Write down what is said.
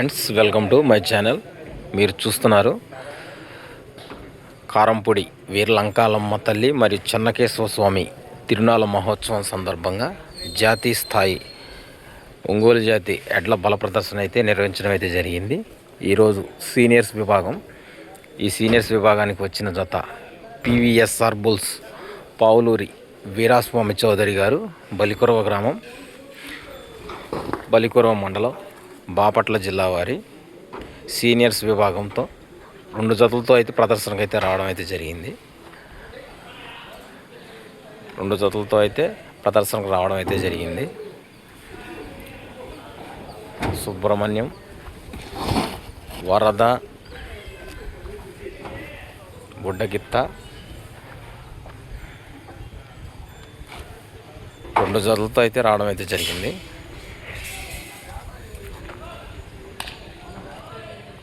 Friends welcome to my channel. మీరు చూస్తున్నారు కారంపొడి వీర్లంకాలమ్మ తల్లి మరియు చెన్నకేశవ స్వామి తిరునాళ మహోత్సవం సందర్భంగా జాతీయ స్థాయి ఒంగోలు జాతి ఎడ్ల బల ప్రదర్శన అయితే నిర్వహించడం అయితే జరిగింది. ఈరోజు సీనియర్స్ విభాగం ఈ సీనియర్స్ విభాగానికి వచ్చిన జత పివిఎస్ఆర్ బుల్స్ పావులూరి వీరాస్వామి చౌదరి గారు బలికురవ గ్రామం బలికురవ మండలం బాపట్ల జిల్లా వారి సీనియర్స్ విభాగంతో రెండు జతలతో అయితే ప్రదర్శనకు అయితే రావడం అయితే జరిగింది. రెండు జతలతో అయితే ప్రదర్శనకు రావడం అయితే జరిగింది. సుబ్రహ్మణ్యం వరద బుడ్డగిత్త రెండు జతలతో అయితే రావడం అయితే జరిగింది.